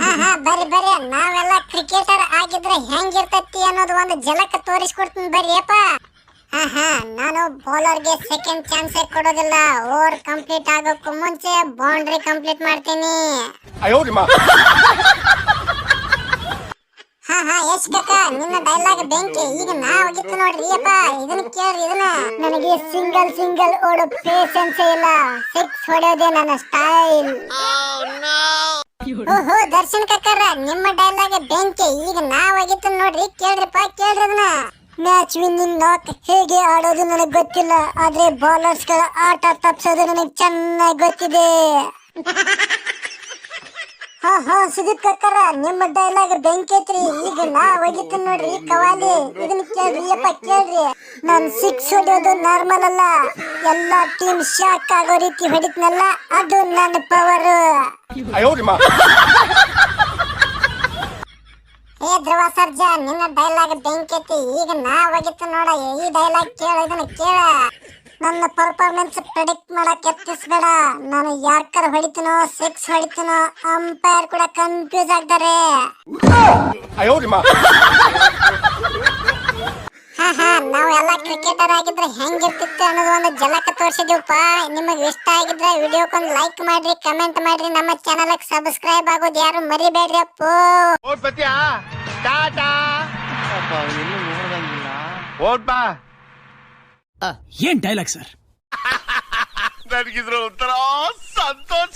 ಹಾ ಹಾ ಬರ್ರಿ ಬರ್ರಿ. ನಾವೆಲ್ಲ ಕ್ರಿಕೆಟರ್ ಆಗಿದ್ರೆ ಹೆಂಗಿರ್ತತಿ ಅನ್ನೋದು ಒಂದು ಜಲಕ ತೋರಿಸ್ಕೊಡ್ತೀನಿ ಬರ್ರಿಯಪ್ಪ ಹಾ ಹಾ ನಾನು ಬೌಲರ್ಗೆ ಸೆಕೆಂಡ್ ಚಾನ್ಸ್ ಕೊಡೋದಿಲ್ಲ. ಓವರ್ ಕಂಪ್ಲೀಟ್ ಆಗೋಕ್ಕೂ ಮುಂಚೆ ಬೌಂಡ್ರಿ ಕಂಪ್ಲೀಟ್ ಮಾಡ್ತೀನಿ. ಹಾ ಹಾ ಯಶ್ ಕಾಕ ನಿನ್ನ ಡೈಲಾಗ್ ಬೆಂಕಿ. ಈಗ ನಾ ಹೋಗಿತ್ತು ನೋಡ್ರಿ ಅಪ್ಪ. ಇದನ್ನ ಕೇಳ್ರಿ ಇದನ್ನ. ನನಗೆ ಸಿಂಗಲ್ ಸಿಂಗಲ್ ಓಡೋ ಪೇಷನ್ಸ್ ಇಲ್ಲ. ಸಿಕ್ಸ್ ಹೊಡೆಯೋದೇ ನನ್ನ ಸ್ಟೈಲ್ ಓಹೋ ದರ್ಶನ್ ಕಕ್ಕರ ನಿಮ್ಮ ಡೈಲಾಗ್ ಬೆಂಕಿ. ಈಗ ನಾವಾಗಿತ್ತು ನೋಡ್ರಿ ಕೇಳ್ರಿಪ್ಪ ಕೇಳ್ರಿ ಅದನ್ನ ಮ್ಯಾಚ್ ವಿನ್ನಿಂಗ್ ನಾಕ್ ಹೇಗೆ ಆಡೋದು ನನಗೆ ಗೊತ್ತಿಲ್ಲ ಆದ್ರೆ ಬೌಲರ್ಸ್ಗಳ ಆಟ ತಪ್ಪಿಸೋದು ನನಗೆ ಚೆನ್ನಾಗಿ ಗೊತ್ತಿದೆ. ಹಾ ಹಾ ಸುದೀಪ್ ನಿಮ್ಮ ಡೈಲಾಗ್ ಬೆಂಕಿ ಐತ್ರಿ. ಈಗ ನಾ ಹೋಗಿತ್ತು ನೋಡ್ರಿ ಕವಾಲಿ. ಇದನ್ನ ಕೇಳ್ರಿ ಯಪ್ಪ ಕೇಳ್ರಿ. ನಾನು ಸಿಕ್ಸ್ ಹೊಡಿಯೋದು ನಾರ್ಮಲ್ ಅಲ್ಲ. ಎಲ್ಲ ಟೀಮ್ ಶಾಕ್ ಆಗೋ ರೀತಿ ಹೊಡಿತ್ನಲ್ಲ ಅದು ನನ್ನ ಪವರ್ ಏ ಧ್ರುವ ಸರ್ಜ ನಿನ್ನ ಡೈಲಾಗ್ ಬೆಂಕಿ ಐತಿ. ಈಗ ನಾ ಹೋಗಿತ್ತು ನೋಡ ಈ ಡೈಲಾಗ್ ಕೇಳ ಇದನ್ನ ಕೇಳ. ನನ್ನ ಪರ್ಫಾರ್ಮೆನ್ಸ್ ಪ್ರೆಡಿಕ್ಟ್ ಮಾಡಕ್ಕೆ ಎತ್ತಿಸ್ಬೇಡ. ನಾನು ಯಾರ್ಕರ್ ಹೊಡಿತೀನೋ ಸಿಕ್ಸ್ ಹೊಡಿತೀನೋ ಅಂಪೈರ್ ಕೂಡ ಕನ್ಫ್ಯೂಸ್ ಆಗ್ತಾರೆ. ಹಾ ಹಾ ನಾವೆಲ್ಲ ಕ್ರಿಕೆಟರ್ ಆಗಿದ್ರೆ ಹೆಂಗಿರ್ತಿತ್ತು ಅನ್ನೋದು ಒಂದು ಜಲಕ ತೋರಿಸಿದೀವಪ್ಪ. ನಿಮಗೆ ಇಷ್ಟ ಆಗಿದ್ರೆ ವಿಡಿಯೋಕ್ಕೊಂದು ಲೈಕ್ ಮಾಡ್ರಿ ಕಮೆಂಟ್ ಮಾಡ್ರಿ. ನಮ್ಮ ಚಾನಲ್ಗೆ ಸಬ್ಸ್ಕ್ರೈಬ್ ಆಗೋದು ಯಾರು ಮರಿಬೇಡ್ರಿ ಅಪ್ಪು. ಓಟ್ ಬಾ. ఏం డైలాగ్ సార్? దానికి ఉత్తరం. సంతోష్